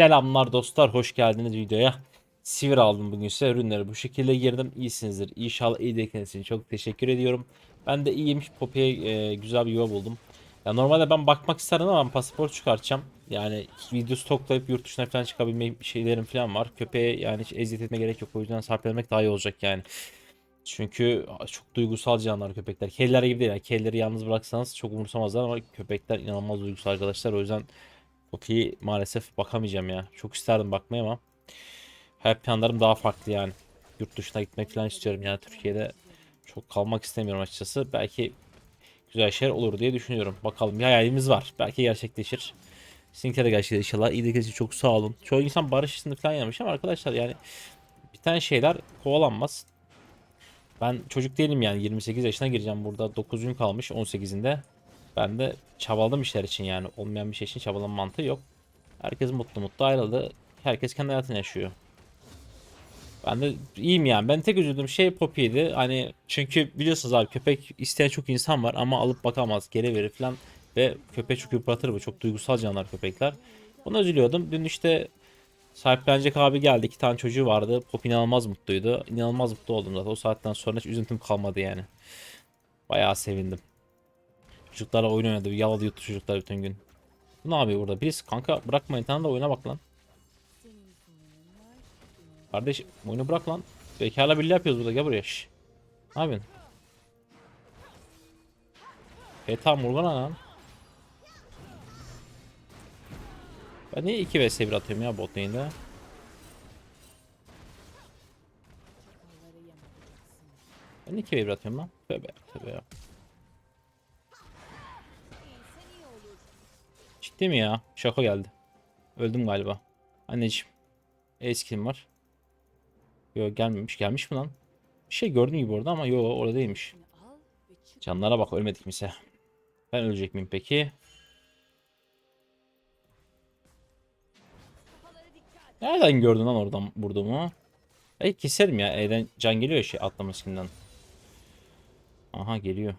Selamlar dostlar, hoş geldiniz videoya. Sivir aldım bugün size ürünleri bu şekilde girdim. İyisinizdir. İnşallah iyi dekeniz için çok teşekkür ediyorum. Ben de iyiyim. Poppy'ye e, güzel bir yuva buldum. Ya normalde ben bakmak isterdim ama pasaport çıkartacağım. Yani video stoklayıp yurt dışına falan çıkabilme şeylerim falan var. Köpeğe yani hiç eziyet etme gerek yok. O yüzden sahiplenmek daha iyi olacak yani. Çünkü çok duygusal canlılar köpekler. Kediler gibi değil. Yani kedileri yalnız bıraksanız çok umursamazlar ama köpekler inanılmaz duygusal arkadaşlar. O yüzden Poppy'yi maalesef bakamayacağım ya. Çok isterdim bakmayı ama hayat planlarım daha farklı yani. Yurt dışına gitmek falan istiyorum yani Türkiye'de çok kalmak istemiyorum açıkçası. Belki güzel şeyler olur diye düşünüyorum. Bakalım bir hayalimiz var. Belki gerçekleşir. Sizinkiler de gerçekleşir inşallah. İyi de çok sağ olun. Çoğu insan barış içinde falan yanmış ama arkadaşlar yani biten şeyler kovalanmaz. Ben çocuk değilim yani 28 yaşına gireceğim burada 9 gün kalmış 18'inde. Ben de çabaladım işler için yani olmayan bir şey için çabalama mantığı yok. Herkes mutlu mutlu ayrıldı. Herkes kendi hayatını yaşıyor. Ben de iyiyim yani. Ben tek üzüldüğüm şey Poppy'ydi. Hani çünkü biliyorsunuz abi köpek isteyen çok insan var ama alıp bakamaz, geri verir falan. Ve köpek çok yıpratır bu. Çok duygusal canlılar köpekler. Buna üzülüyordum. Dün işte sahiplenecek abi geldi. iki tane çocuğu vardı. Pop inanılmaz mutluydu. İnanılmaz mutlu oldum zaten. O saatten sonra hiç üzüntüm kalmadı yani. Bayağı sevindim. Çocuklarla oyun oynadı. Yaladı yuttu çocuklar bütün gün. Bu ne yapıyor burada? Birisi kanka bırakma internet da oyuna bak lan. Kardeş oyunu bırak lan. Bekarla birliği yapıyoruz burada gel buraya. Şş. Ne yapıyorsun? Tamam Morgana lan. Ben niye 2 vs 1 atıyorum ya bot lane'de? Ben niye 2 v 1 atıyorum lan? Tövbe tövbe ya. Ciddi mi ya? Şaka geldi. Öldüm galiba. Anneciğim. Eskim var. Yo gelmemiş. Gelmiş mi lan? Bir şey gördüm gibi orada ama yo orada değilmiş. Canlara bak ölmedik mise. Ben ölecek miyim peki? Nereden gördün lan oradan vurduğumu? Ey keserim ya. E'den can geliyor şey atlama skinden. Aha geliyor.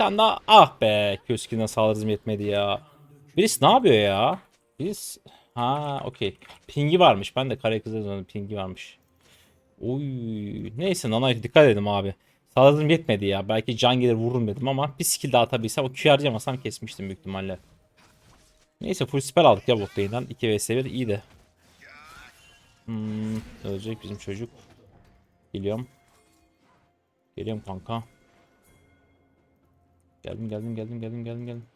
Tane daha ah be köskinden saldırım yetmedi ya. Birisi ne yapıyor ya? Birisi ha okey. Pingi varmış. Ben de kare kızı. Pingi varmış. Oy neyse Nana'ya dikkat edin abi. Saldırım yetmedi ya. Belki can gelir vururum dedim ama bir skill daha atabilsem o Q harcamasam kesmiştim büyük ihtimalle. Neyse full spell aldık ya bot lane'den. 2 vs 1 iyi de. Hmm, ölecek bizim çocuk. Geliyorum. Geliyorum kanka. Geldim geldim geldim geldim geldim geldim.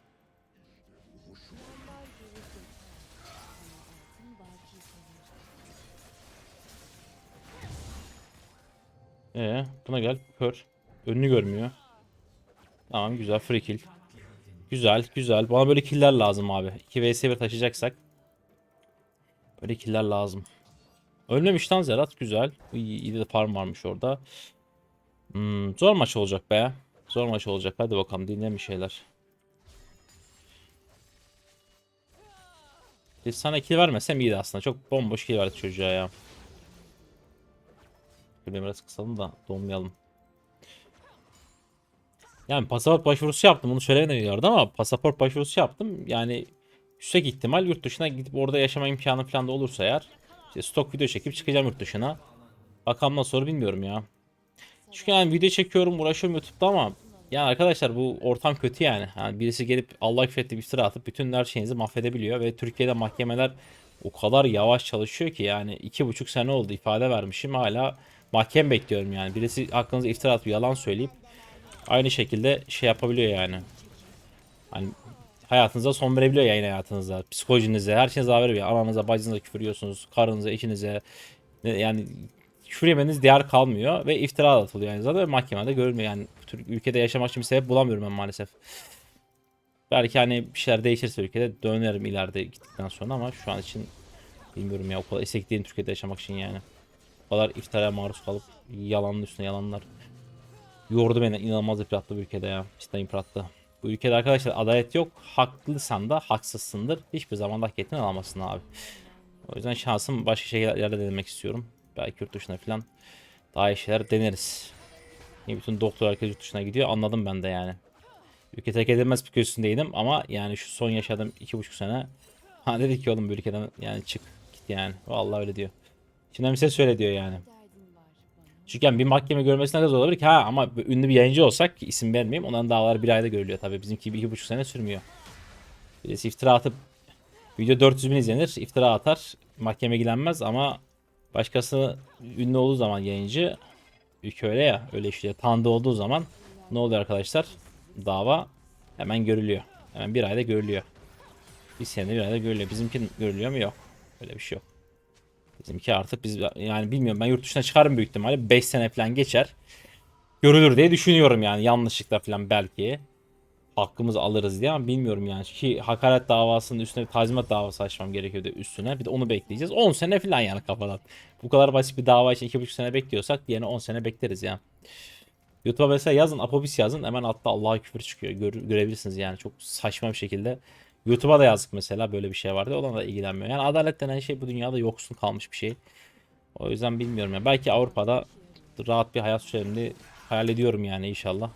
Ee, buna gel. Kör. Önünü görmüyor. Tamam güzel free kill. Güzel güzel. Bana böyle killer lazım abi. 2 vs 1 taşıyacaksak. Böyle killer lazım. Ölmemiş lan Zerat. Güzel. İyi, iyi de farm varmış orada. Hmm, zor maç olacak be. Zor maç olacak. Hadi bakalım dinleyin bir şeyler. Biz sana kill vermesem iyiydi aslında. Çok bomboş kill verdik çocuğa ya. Şöyle biraz kısalım da donmayalım. Yani pasaport başvurusu yaptım. Bunu söylemedilerdi ama pasaport başvurusu yaptım. Yani yüksek ihtimal yurt dışına gidip orada yaşama imkanı falan da olursa eğer işte stok video çekip çıkacağım yurt dışına. Bakalım nasıl olur bilmiyorum ya. Çünkü yani video çekiyorum uğraşıyorum YouTube'da ama yani arkadaşlar bu ortam kötü yani. yani birisi gelip Allah küfetti bir sıra atıp bütün her şeyinizi mahvedebiliyor ve Türkiye'de mahkemeler o kadar yavaş çalışıyor ki yani iki buçuk sene oldu ifade vermişim hala mahkeme bekliyorum yani. Birisi hakkınızda iftira atıp yalan söyleyip aynı şekilde şey yapabiliyor yani. Hani hayatınıza son verebiliyor yayın hayatınıza, psikolojinize, her şeyinize zarar veriyor. Ananıza, bacınıza küfür karınıza, eşinize. Yani küfür yemeniz değer kalmıyor ve iftira atılıyor yani zaten mahkemede görülmüyor. Yani bu tür ülkede yaşamak için bir sebep bulamıyorum ben maalesef. Belki hani bir şeyler değişirse ülkede dönerim ileride gittikten sonra ama şu an için bilmiyorum ya o kadar istek değilim Türkiye'de yaşamak için yani. O kadar iftiraya maruz kalıp yalanın üstüne yalanlar. Yordu beni inanılmaz yıprattı bu ülkede ya. Cidden yıprattı. Bu ülkede arkadaşlar adalet yok. Haklıysan da haksızsındır. Hiçbir zaman da hak ettiğini alamazsın abi. O yüzden şansım başka şeylerde denemek istiyorum. Belki yurt dışına falan daha iyi şeyler deneriz. Niye bütün doktor herkes yurt dışına gidiyor anladım ben de yani. Ülke terk edilmez psikolojisindeydim ama yani şu son yaşadığım iki buçuk sene ha dedi ki oğlum bu ülkeden yani çık git yani. Vallahi öyle diyor. Şimdi bir ses söyle diyor yani. Çünkü yani bir mahkeme görmesine kadar olabilir ki ha ama ünlü bir yayıncı olsak isim vermeyeyim onların davaları bir ayda görülüyor tabii bizimki bir iki buçuk sene sürmüyor. Birisi iftira atıp video 400 bin izlenir iftira atar mahkeme ilgilenmez ama başkası ünlü olduğu zaman yayıncı ülke öyle ya öyle işliyor. Tanıdığı olduğu zaman ne oluyor arkadaşlar? Dava hemen görülüyor. Hemen bir ayda görülüyor. Bir senede bir ayda görülüyor. Bizimki görülüyor mu? Yok. Öyle bir şey yok. Bizimki artık biz yani bilmiyorum ben yurt dışına çıkarım büyük ihtimalle. 5 sene falan geçer. Görülür diye düşünüyorum yani yanlışlıkla falan belki hakkımızı alırız diye ama bilmiyorum yani. Ki hakaret davasının üstüne tazminat davası açmam gerekiyordu üstüne. Bir de onu bekleyeceğiz. 10 sene falan yani kafadan. Bu kadar basit bir dava için 2,5 sene bekliyorsak diğerine 10 sene bekleriz ya. YouTube'a mesela yazın Apobis yazın. Hemen altta Allah'a küfür çıkıyor. Gör- görebilirsiniz yani. Çok saçma bir şekilde. YouTube'a da yazdık mesela. Böyle bir şey vardı. Ona da ilgilenmiyor. Yani adalet denen şey bu dünyada yoksun kalmış bir şey. O yüzden bilmiyorum ya. Belki Avrupa'da rahat bir hayat sürerimde hayal ediyorum yani inşallah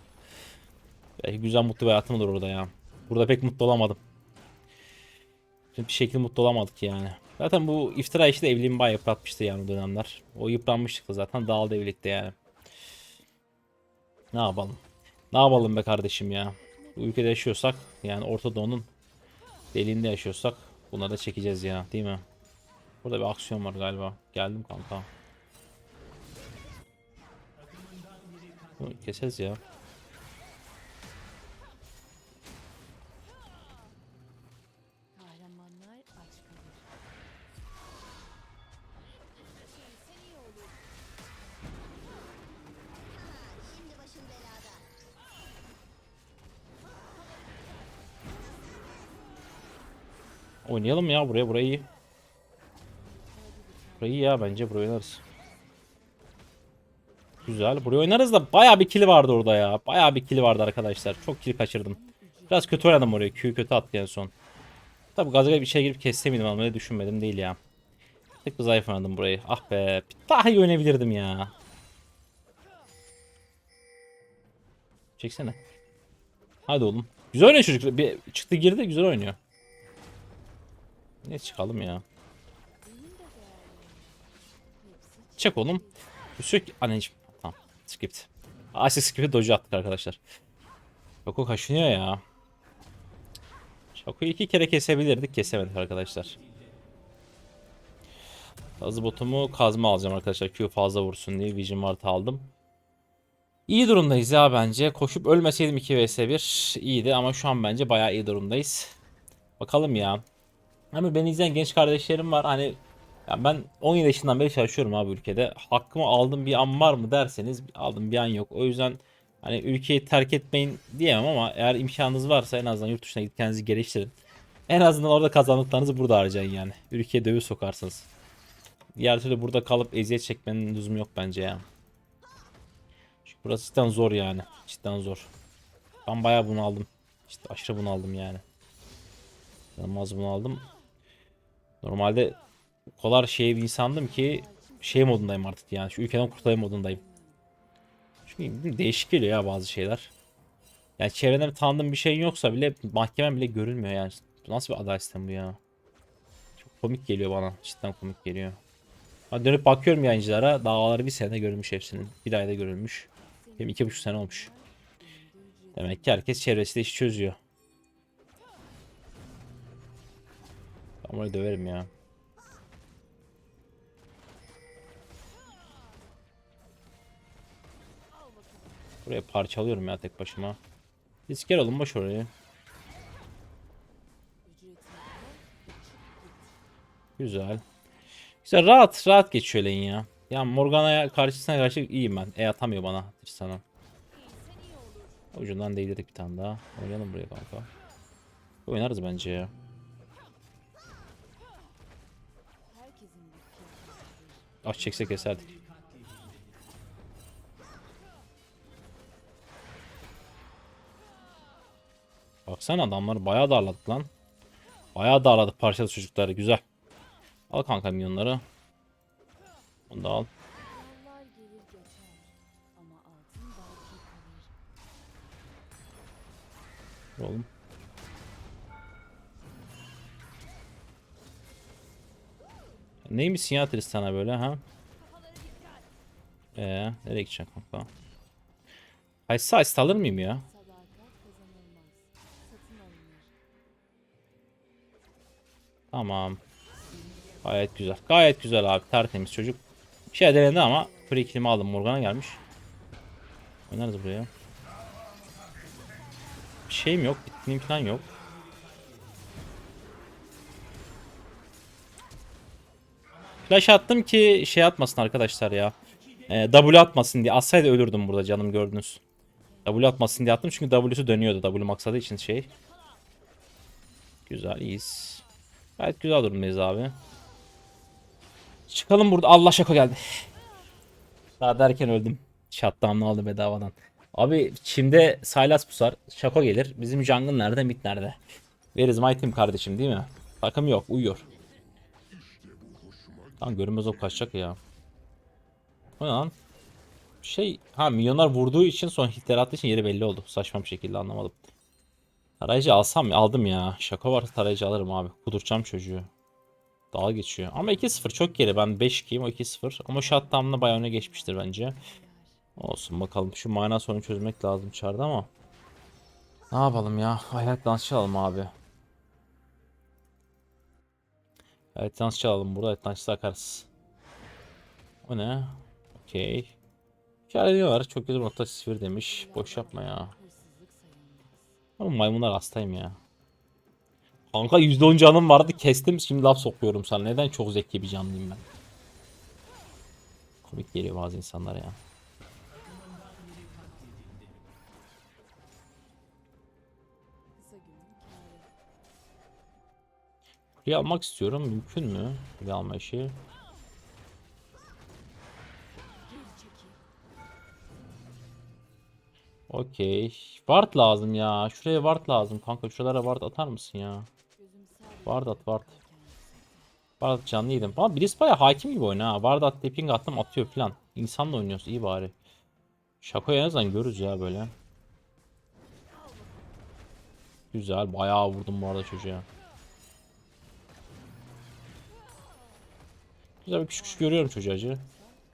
Belki güzel mutlu bir hayatım olur orada ya. Burada pek mutlu olamadım. Bir şekilde mutlu olamadık yani. Zaten bu iftira işi de evliliğimi bayağı yıpratmıştı yani o dönemler. O yıpranmıştık da zaten dağıldı evlilikte yani. Ne yapalım? Ne yapalım be kardeşim ya. Bu ülkede yaşıyorsak yani Orta Doğu'nun deliğinde yaşıyorsak bunları da çekeceğiz ya değil mi? Burada bir aksiyon var galiba. Geldim kanka. Bunu keseriz ya. Oynayalım ya buraya burayı iyi. Burayı iyi ya bence buraya oynarız. Güzel. Buraya oynarız da bayağı bir kili vardı orada ya. Bayağı bir kili vardı arkadaşlar. Çok kill kaçırdım. Biraz kötü oynadım oraya. Q'yu kötü attı en son. Tabi gaza bir şey girip kesse miydim ama öyle düşünmedim değil ya. Tek bir zayıf oynadım burayı. Ah be. Daha iyi oynayabilirdim ya. Çeksene. Hadi oğlum. Güzel oynuyor çocuk. Bir çıktı girdi güzel oynuyor. Ne çıkalım ya. Çek oğlum. Sürekli anneciğim. Tamam. Script. Asik script'e doju attık arkadaşlar. Şoko kaşınıyor ya. Şoko'yu iki kere kesebilirdik. Kesemedik arkadaşlar. Hızlı botumu kazma alacağım arkadaşlar. Q fazla vursun diye Vision Mart aldım. İyi durumdayız ya bence. Koşup ölmeseydim 2 vs 1 iyiydi ama şu an bence bayağı iyi durumdayız. Bakalım ya. Ama beni izleyen genç kardeşlerim var. Hani ya ben 17 yaşından beri çalışıyorum abi ülkede. Hakkımı aldım bir an var mı derseniz aldım bir an yok. O yüzden hani ülkeyi terk etmeyin diyemem ama eğer imkanınız varsa en azından yurt dışına gidip kendinizi geliştirin. En azından orada kazandıklarınızı burada harcayın yani. Ülkeye döviz sokarsınız. Diğer türlü burada kalıp eziyet çekmenin lüzumu yok bence ya. Çünkü burası cidden zor yani. Cidden zor. Ben bayağı bunu aldım. İşte aşırı bunu aldım yani. İnanılmaz bunu aldım. Normalde o kadar şey bir insandım ki şey modundayım artık yani. Şu ülkeden kurtulayım modundayım. Çünkü değişik geliyor ya bazı şeyler. Yani çevrende bir tanıdığım bir şeyin yoksa bile mahkemen bile görülmüyor yani. Bu nasıl bir adalet sistemi bu ya? Çok komik geliyor bana. Cidden komik geliyor. Ha dönüp bakıyorum yayıncılara. Davaları bir sene görülmüş hepsinin. Bir ayda görülmüş. Benim iki buçuk sene olmuş. Demek ki herkes çevresiyle işi çözüyor. Burayı döverim ya. Buraya parçalıyorum ya tek başıma. Gel oğlum boş orayı. Güzel. Güzel rahat rahat geçiyor lane ya. Ya Morgana'ya karşısına karşı iyiyim ben. E atamıyor bana sana. Ucundan değdirdik bir tane daha. Oynayalım buraya kanka. Oynarız bence ya. Aç çekse keserdik. Baksana adamları bayağı darladık lan. Bayağı darladık parçalı çocukları güzel. Al kanka milyonları. Onu da al. Yıllar Neymiş ya Tristan'a böyle ha? Ee, nereye gideceksin kanka? Haysa Haysa alır mıyım ya? Tamam. Gayet güzel. Gayet güzel abi. Tertemiz çocuk. Bir şey denedi ama free kill'imi aldım. Morgana gelmiş. Oynarız buraya. Bir şeyim yok. Bittiğim falan yok. Flash attım ki şey atmasın arkadaşlar ya. Ee, W atmasın diye. Atsaydı ölürdüm burada canım gördünüz. W atmasın diye attım çünkü W'su dönüyordu. W maksadı için şey. Güzel iyiyiz. Gayet güzel durumdayız abi. Çıkalım burada. Allah şaka geldi. Daha derken öldüm. Shutdown'u aldı bedavadan. Abi Çim'de Sylas pusar. Şako gelir. Bizim jungle nerede? Mid nerede? Veriz my team kardeşim değil mi? Takım yok. Uyuyor. Tamam görünmez o kaçacak ya. O lan? Şey ha milyonlar vurduğu için son hitleri attığı için yeri belli oldu. Saçma bir şekilde anlamadım. Tarayıcı alsam? Aldım ya. Şaka varsa tarayıcı alırım abi. Kuduracağım çocuğu. Dalga geçiyor. Ama 2-0 çok geri. Ben 5-2'yim o 2-0. Ama shutdown'la bayağı öne geçmiştir bence. Olsun bakalım. Şu mana sorunu çözmek lazım çarda ama. Ne yapalım ya? Hayat dansçı alalım abi. Evet dansçı alalım. Burada dansçı akarız. O ne? Okey. Kâr ediyorlar. Çok güzel nokta sifir demiş. Boş yapma ya. Oğlum maymunlar hastayım ya. Kanka %10 canım vardı kestim şimdi laf sokuyorum sana. Neden çok zeki bir canlıyım ben? Komik geliyor bazı insanlara ya. Kuleyi almak istiyorum. Mümkün mü? Kule alma işi. Okey. Ward lazım ya. Şuraya ward lazım kanka. Şuralara ward atar mısın ya? Ward at kendisi. Ward canlıydım. Ama birisi baya hakim gibi oyna ha. Ward at tapping attım atıyor falan. İnsanla oynuyoruz iyi bari. Şakoyu en azından görürüz ya böyle. Güzel. Bayağı vurdum bu arada çocuğa. Güzel bir küçük küçük görüyorum çocuğu acı.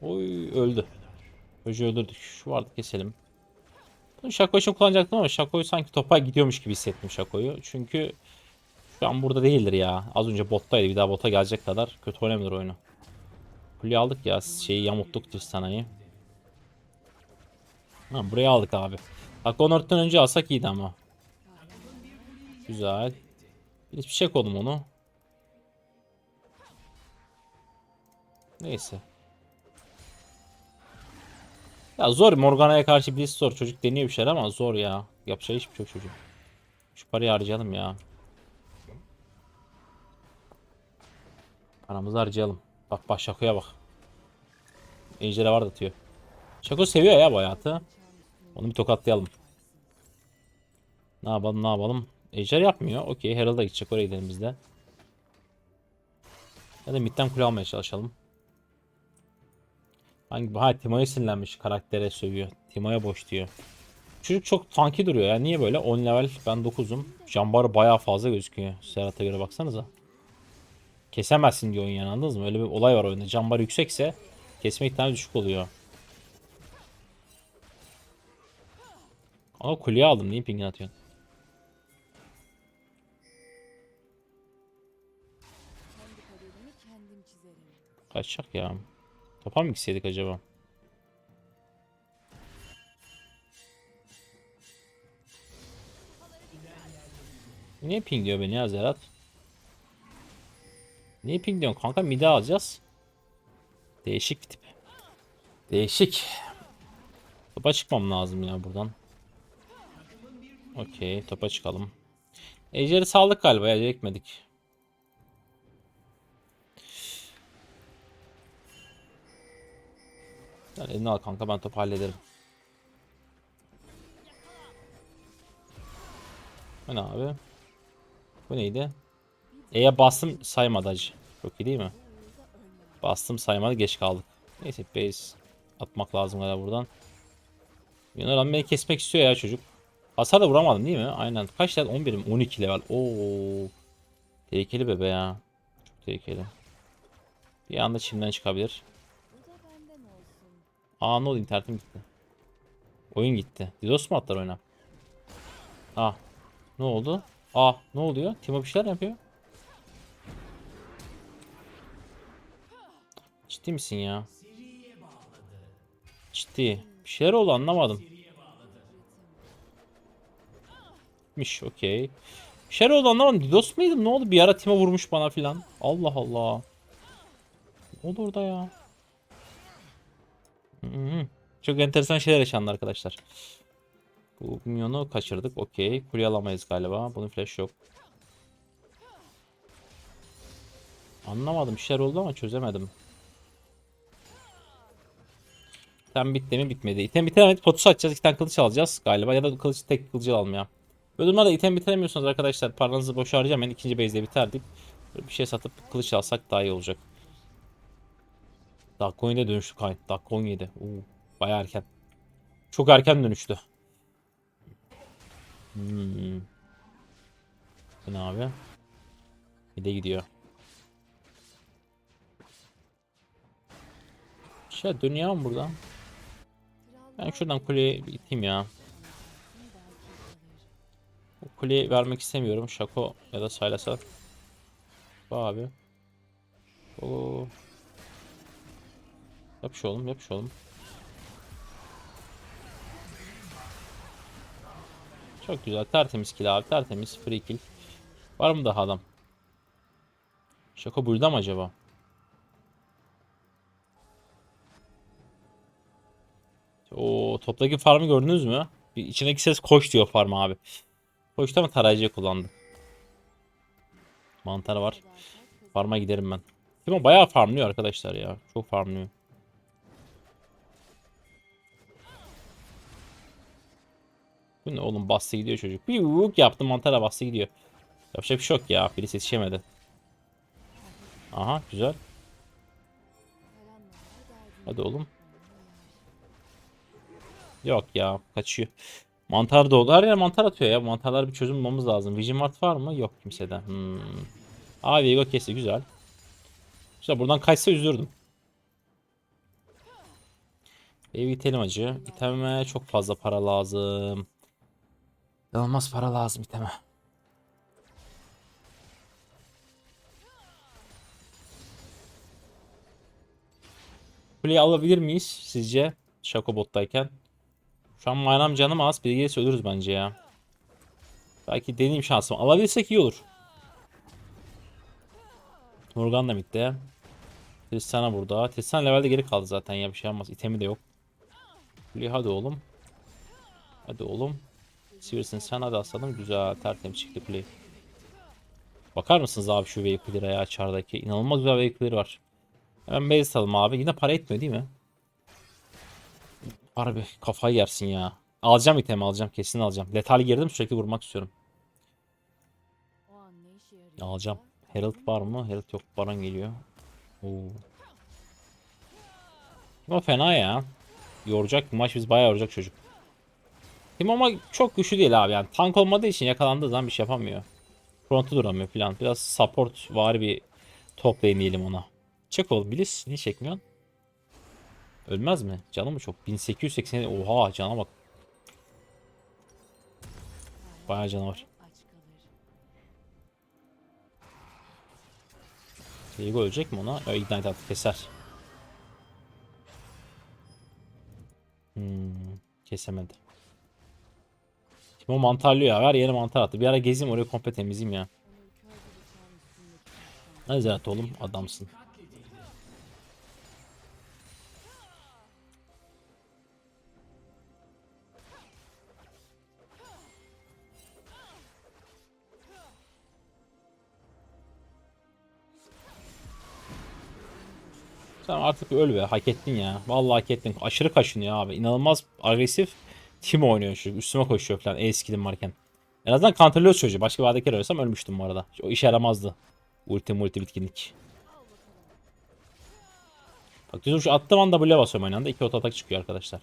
Oy öldü. Çocuğu öldürdük. Şu vardı keselim. Bunu Şako için kullanacaktım ama Şako'yu sanki topa gidiyormuş gibi hissettim Şako'yu. Çünkü şu an burada değildir ya. Az önce bottaydı. Bir daha bota gelecek kadar kötü oynamıyor oyunu. Kuleyi aldık ya. Şeyi yamuttuk Tristana'yı. Ha, buraya aldık abi. Bak 14'ten önce alsak iyiydi ama. Güzel. Hiçbir şey koydum onu. Neyse. Ya zor Morgana'ya karşı birisi zor. Çocuk deniyor bir şeyler ama zor ya. Yapacağı hiçbir şey yok çocuğun. Şu parayı harcayalım ya. Paramızı harcayalım. Bak bak Şako'ya bak. Ejderha var da atıyor. Şako seviyor ya bu hayatı. Onu bir tokatlayalım. Ne yapalım ne yapalım. Ejder yapmıyor. Okey Herald'a gidecek oraya gidelim biz de. Ya da midden kule almaya çalışalım. Hangi ha Timo'ya sinirlenmiş karaktere sövüyor. Timo'ya boş diyor. Çocuk çok tanki duruyor ya. Niye böyle? 10 level ben 9'um. Jambar bayağı fazla gözüküyor. Serhat'a göre baksanıza. Kesemezsin diyor oyun yani anladınız mı? Öyle bir olay var oyunda. Jambar yüksekse kesme ihtimali düşük oluyor. Ama kuleye aldım. Niye pingin atıyorsun? Kaçacak ya. Topa mı gitseydik acaba? Niye ping diyor beni ya Zerat? Niye ping diyorsun kanka mide alacağız. Değişik tip. Değişik. Topa çıkmam lazım ya buradan. Okey topa çıkalım. Ejder'i saldık galiba ya ekmedik. Sen elini al kanka ben topu hallederim. Bu ne abi? Bu neydi? E'ye bastım saymadı acı. Çok iyi değil mi? Bastım saymadı geç kaldık. Neyse base atmak lazım galiba buradan. Yunan beni kesmek istiyor ya çocuk. Hasar da vuramadım değil mi? Aynen. Kaç level? 11'im. 12 level. Oo. Tehlikeli bebe ya. Çok tehlikeli. Bir anda çimden çıkabilir. Bu da benden olsun. Aa ne oldu internetim gitti. Oyun gitti. DDoS mu attılar oyuna? Ah. Ne oldu? Ah ne oluyor? Timo bir şeyler yapıyor. Ciddi misin ya? Ciddi. Bir şeyler oldu anlamadım. Miş okey. Bir şeyler oldu anlamadım. DDoS muydım? Ne oldu? Bir ara Timo vurmuş bana filan. Allah Allah. Ne oldu orada ya? Çok enteresan şeyler yaşandı arkadaşlar. Bu minyonu kaçırdık. Okey. Kuleyi alamayız galiba. Bunun flash yok. Anlamadım. Bir şeyler oldu ama çözemedim. İtem bitti mi bitmedi. İtem bitiremedi. Potus açacağız. İki tane kılıç alacağız galiba. Ya da kılıç tek kılıcı almaya. Böyle durumlarda item bitiremiyorsunuz arkadaşlar. Paranızı boşa harcamayın. İkinci base'de biter bir şey satıp kılıç alsak daha iyi olacak. Dakika 17'de dönüştü kayıt. Dakika 17. Oo, bayağı erken. Çok erken dönüştü. Hmm. Ne abi? Bir de gidiyor. Şey dönüyor mu buradan? Ben şuradan kuleyi bir iteyim ya. Bu kuleyi vermek istemiyorum. Şako ya da Saylas'a. Bu abi. Oo. Yapış oğlum yapış oğlum. Çok güzel tertemiz kill abi tertemiz free kill. Var mı daha adam? Şaka burada mı acaba? O toptaki farmı gördünüz mü? Bir içindeki ses koş diyor farm abi. Koşta mı tarayıcı kullandı? Mantar var. Farma giderim ben. Timo bayağı farmlıyor arkadaşlar ya. Çok farmlıyor. Bu ne oğlum bastı gidiyor çocuk. Bir yuk yaptı mantara bastı gidiyor. Yapacak bir şey yok ya. Birisi yetişemedi. Aha güzel. Hadi oğlum. Yok ya kaçıyor. Mantar da oldu. Her yer mantar atıyor ya. Mantarlar bir çözüm bulmamız lazım. Vision Ward var mı? Yok kimseden. Hmm. Aa Viego kesti güzel. Güzel buradan kaçsa üzülürdüm. Ev itelim acı. İtememe çok fazla para lazım. İnanılmaz para lazım iteme. Kuleyi alabilir miyiz sizce? Şakobot'tayken. Şu an manam canım az. Bir gelirse ölürüz bence ya. Belki deneyeyim şansım. Alabilirsek iyi olur. Morgan da bitti. Tristana burada. Tristan levelde geri kaldı zaten ya bir şey olmaz. İtemi de yok. Kuleyi hadi oğlum. Hadi oğlum. Siversin sen hadi aslanım. Güzel tertemiz çıktı play. Bakar mısınız abi şu vehicle'e ya çardaki? İnanılmaz güzel vehicle var. Hemen base alalım abi. Yine para etmiyor değil mi? Harbi kafayı yersin ya. Alacağım itemi alacağım. Kesin alacağım. Letal girdim sürekli vurmak istiyorum. Alacağım. Herald var mı? Herald yok. Baran geliyor. Oo. Ama fena ya. Yoracak. Maç biz bayağı yoracak çocuk. Tim ama çok güçlü değil abi yani. Tank olmadığı için yakalandığı zaman bir şey yapamıyor. Frontu duramıyor falan. Biraz support var bir top lane diyelim ona. Çek oğlum Bliss. Niye çekmiyorsun? Ölmez mi? Canı mı çok? 1880. Oha cana bak. Bayağı canı var. Diego ölecek mi ona? Öyle ignite attı keser. Hmm, kesemedi. Timo mantarlıyor ya. Ver yere mantar attı. Bir ara gezeyim orayı komple temizleyeyim ya. Ne zaten oğlum adamsın. Sen artık öl be. Hak ettin ya. Vallahi hak ettin. Aşırı kaşınıyor abi. İnanılmaz agresif. Tim oynuyor çocuk. Üstüme koşuyor falan. E skill'im varken. En azından counterlıyoruz çocuğu. Başka bir adaki ölsem ölmüştüm bu arada. O işe yaramazdı. Ulti multi bitkinlik. Bak düzüm şu attığım anda W'ye basıyorum aynı anda. İki oto atak çıkıyor arkadaşlar.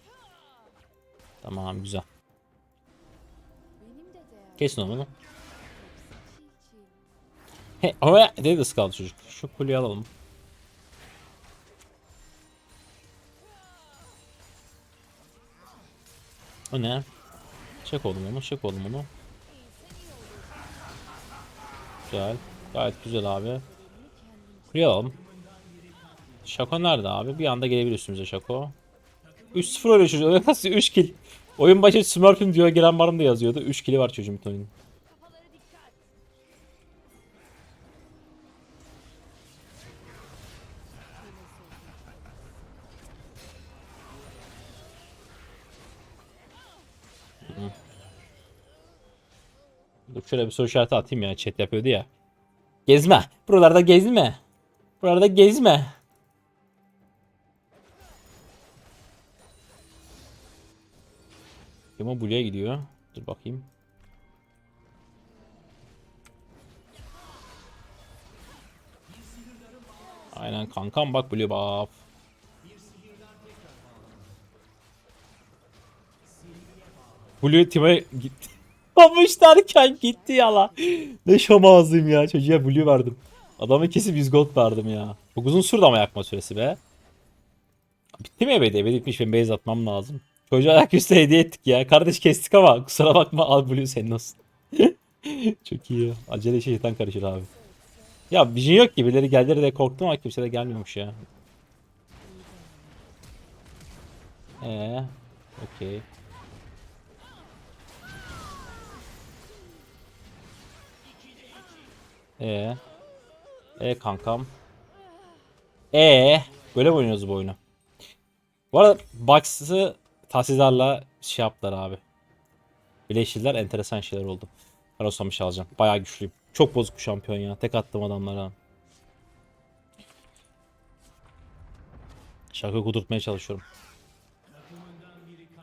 Tamam güzel. Kesin onu. He, Davis kaldı çocuk. Şu kuleyi alalım. O ne? Çek oğlum onu, çek oğlum onu. Güzel. Gayet güzel abi. Kuleyi alalım. Şako nerede abi? Bir anda gelebilir üstümüze Şako. 3-0 öyle çocuğu. Nasıl 3 kill? Oyun başı Smurf'üm diyor giren var mı da yazıyordu. 3 kill'i var çocuğun bir oyunun. Dur şöyle bir soru işareti atayım ya. Chat yapıyordu ya. Gezme. Buralarda gezme. Buralarda gezme. Yama Blue'ya gidiyor. Dur bakayım. Aynen kankam bak Blue buff. Blue time gitti. Almış derken gitti yala. Ne şom ağzıyım ya. Çocuğa Blue verdim. Adama kesip 100 gold verdim ya. Çok uzun sürdü ama yakma süresi be. Bitti mi ebedi? Ebedi bitmiş. Ben base atmam lazım. Çocuğa ayaküstü hediye ettik ya. Kardeş kestik ama kusura bakma al Blue senin olsun. Çok iyi ya. Acele şeytan karışır abi. Ya vision yok ki. Birileri geldileri de korktum ama kimse de gelmiyormuş ya. Eee. Okey. Ee. E kankam. E böyle mi oynuyoruz bu oyunu? Bu arada Bucks'ı tahsizlerle şey yaptılar abi. Birleştirdiler enteresan şeyler oldu. Karosamış alacağım. Bayağı güçlüyüm. Çok bozuk bir şampiyon ya. Tek attım adamlara. Şaka kudurtmaya çalışıyorum.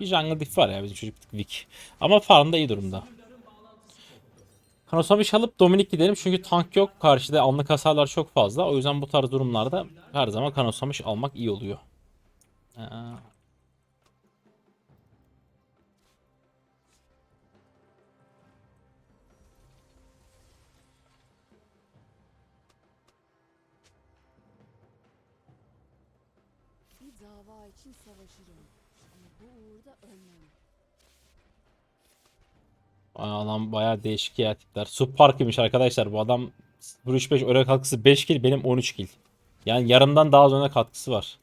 Bir jungle diff var ya bizim çocuk bir weak. Ama farm da iyi durumda. Kanosamış alıp Dominik gidelim çünkü tank yok. Karşıda anlık hasarlar çok fazla. O yüzden bu tarz durumlarda her zaman Kanosamış almak iyi oluyor. Ee, Bir dava için savaşırım. Ama bu uğurda ölmem. Adam bayağı değişik ya tipler. Sub Park'ıymış arkadaşlar. Bu adam 3-5 öyle katkısı 5 kill benim 13 kill. Yani yarımdan daha az öne katkısı var.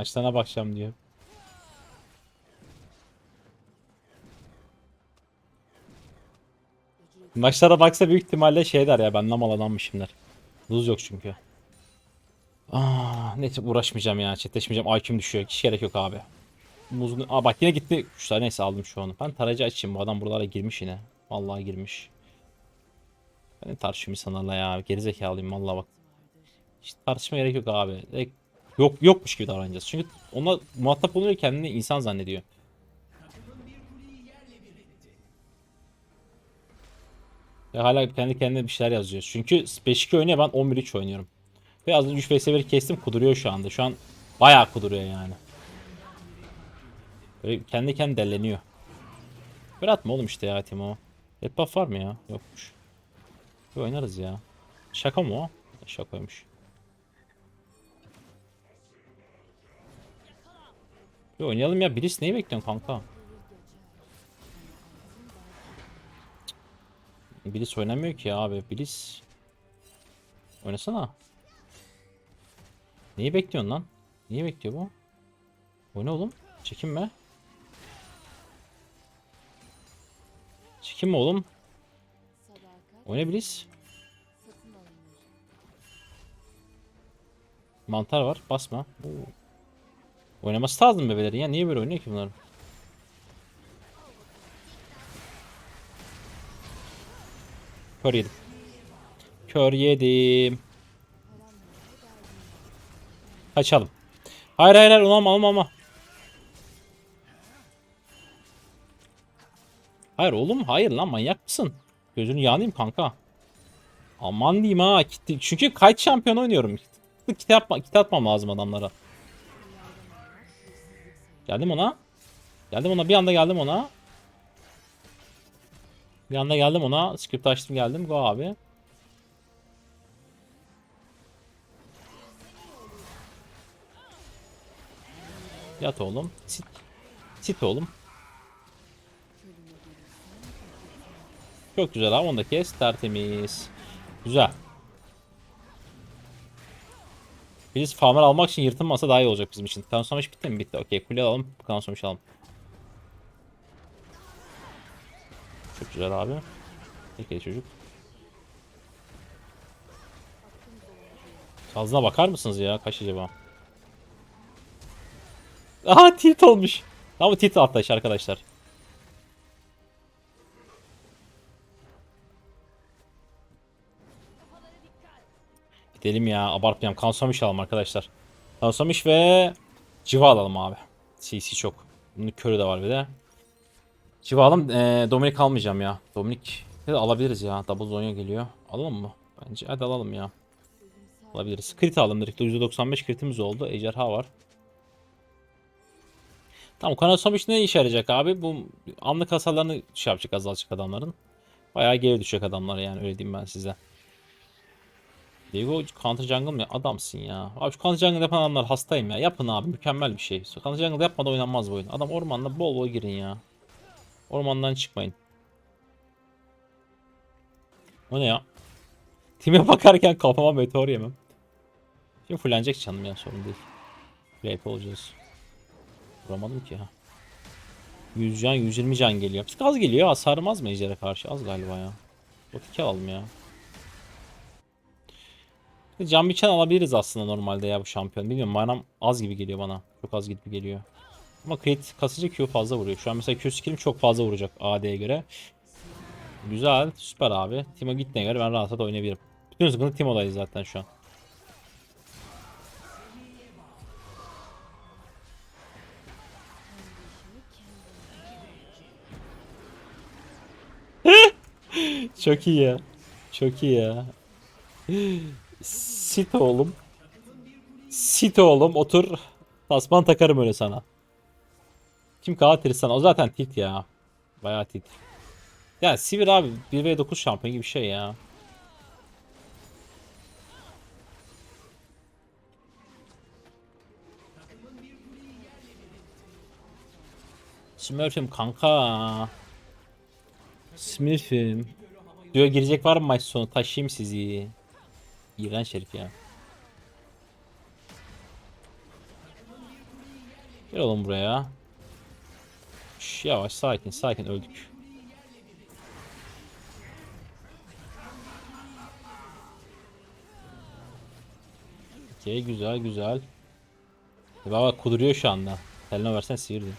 Maçlarına bakacağım diyor. Maçlara baksa büyük ihtimalle şey der ya ben namal adammışım der. Luz yok çünkü. Aa, neyse uğraşmayacağım ya. Chatleşmeyeceğim. IQ'm düşüyor. Hiç gerek yok abi. Muzun... Aa bak yine gitti. Kuşlar neyse aldım şu an. Ben tarayıcı açayım. Bu adam buralara girmiş yine. Vallahi girmiş. Ben tartışayım insanlarla ya. Gerizekalıyım vallahi bak. Hiç tartışma gerek yok abi. Direkt Yok yokmuş gibi davranacağız. Çünkü ona muhatap oluyor kendini insan zannediyor. Ve hala kendi kendine bir şeyler yazıyor. Çünkü 5-2 oynuyor ben 11-3 oynuyorum. Ve az önce 3 vs 1 kestim kuduruyor şu anda. Şu an bayağı kuduruyor yani. Böyle kendi kendine delleniyor. Böyle atma oğlum işte ya Timo. Red buff var mı ya? Yokmuş. Bir oynarız ya. Şaka mı o? Şakaymış. Bir oynayalım ya. Bilis neyi bekliyorsun kanka? Bilis oynamıyor ki abi. Bilis. Oynasana. Neyi bekliyorsun lan? Niye bekliyor bu? Oyna oğlum. Çekinme. Çekinme oğlum. sadakat Oyna Bilis. Mantar var. Basma. Oo. Oynaması lazım bebelerin ya. Niye böyle oynuyor ki bunlar? Kör yedim. Kör yedim. Kaçalım. Hayır hayır hayır onu alma alma. Hayır oğlum hayır lan manyak mısın? Gözünü yanayım kanka. Aman diyeyim ha. Çünkü kayıt şampiyon oynuyorum. Kit atma, kit atmam lazım adamlara. Geldim ona. Geldim ona. Bir anda geldim ona. Bir anda geldim ona. Script açtım geldim. Go abi. Yat oğlum. Sit. Sit oğlum. Çok güzel abi. Onu da kes. Tertemiz. Güzel. Biz farmer almak için yırtınmasa daha iyi olacak bizim için. Kansomiş bitti mi? Bitti. Okey. Kule alalım. Kansomiş alalım. Çok güzel abi. Peki çocuk. Fazla bakar mısınız ya? Kaç acaba? Aha tilt olmuş. Ama tilt atlayış arkadaşlar. Gidelim ya abartmayalım. Kansomiş alalım arkadaşlar. Kansomiş ve civa alalım abi. CC çok. Bunun körü de var bir de. Civa alalım. Ee, Dominik almayacağım ya. Dominik alabiliriz ya. Double Zonya geliyor. Alalım mı? Bence hadi alalım ya. Alabiliriz. Crit alalım direkt. %95 critimiz oldu. Ejderha var. Tamam Kanatsomiş ne işe yarayacak abi? Bu anlık hasarlarını şey yapacak azaltacak adamların. Bayağı geri düşecek adamlar yani öyle diyeyim ben size. Diego Counter Jungle mı? Adamsın ya. Abi şu Counter Jungle yapan adamlar hastayım ya. Yapın abi mükemmel bir şey. Counter Jungle yapmadan oynanmaz bu oyun. Adam ormanda bol bol girin ya. Ormandan çıkmayın. O ne ya? Time bakarken kafama meteor yemem. Şimdi fullenecek canım ya sorun değil. Rape olacağız. Vuramadım ki ha. 100 can 120 can geliyor. Tık az geliyor. Hasarmaz mı ejdere karşı? Az galiba ya. Bot 2 alalım ya. Can biçen alabiliriz aslında normalde ya bu şampiyon. Bilmiyorum manam az gibi geliyor bana. Çok az gibi geliyor. Ama crit kasıcı Q fazla vuruyor. Şu an mesela Q skill'im çok fazla vuracak AD'ye göre. Güzel. Süper abi. Timo gittiğine göre ben rahat rahat oynayabilirim. Bütün sıkıntı Timo'dayız zaten şu an. Çok iyi ya. Çok iyi ya. Sit oğlum. Sit oğlum otur. Tasman takarım öyle sana. Kim katil sana? O zaten tit ya. Bayağı tit. Ya Sivir abi 1v9 şampiyon gibi bir şey ya. Smurf'im kanka. Smurf'im. Diyor girecek var mı maç sonu? Taşıyayım sizi. İğrenç herif ya. Gel oğlum buraya. Şş, yavaş sakin sakin öldük. Okey güzel güzel. Baba kuduruyor şu anda. Eline versen sihirdi.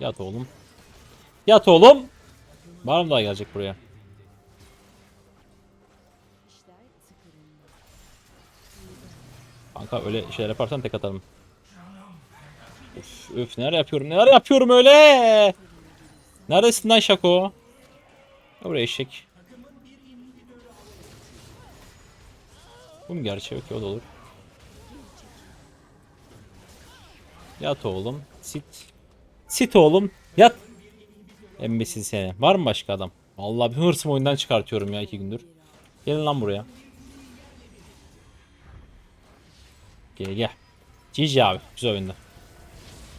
Yat oğlum. Yat oğlum. Var mı daha gelecek buraya? Kanka öyle şeyler yaparsan tek atarım. Üf, üf neler yapıyorum neler yapıyorum öyle. Neredesin lan Şako? Oraya eşek. Bu mu gerçeği? Okey o da olur. Yat oğlum. Sit. Sit oğlum. Yat. Embesil seni. Var mı başka adam? Vallahi bir hırsımı oyundan çıkartıyorum ya iki gündür. Gelin lan buraya. Gel gel. GG abi. Güzel oyunda.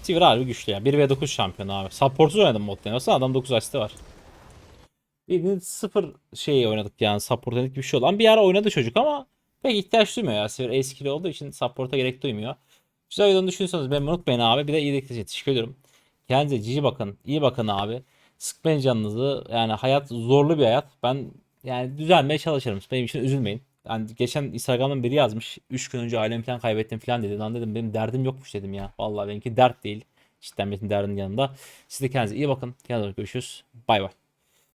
Sivir harbi güçlü ya. 1v9 şampiyon abi. Supportsuz oynadım lane. Aslında adam 9 asiste var. Bir sıfır şey oynadık yani. Support dedik bir şey olan. Bir ara oynadı çocuk ama pek ihtiyaç duymuyor ya. Sivir eskili olduğu için support'a gerek duymuyor. Güzel videonu düşünüyorsanız ben unutmayın abi. Bir de iyi de teşekkür ediyorum. Kendinize cici bakın. iyi bakın abi. Sıkmayın canınızı. Yani hayat zorlu bir hayat. Ben yani düzelmeye çalışırım. Benim için üzülmeyin. Yani geçen Instagram'dan biri yazmış. 3 gün önce ailemi falan kaybettim falan dedi. Lan dedim benim derdim yokmuş dedim ya. Vallahi benimki dert değil. Cidden benim derdin yanında. Siz de kendinize iyi bakın. Kendinize görüşürüz. Bay bay.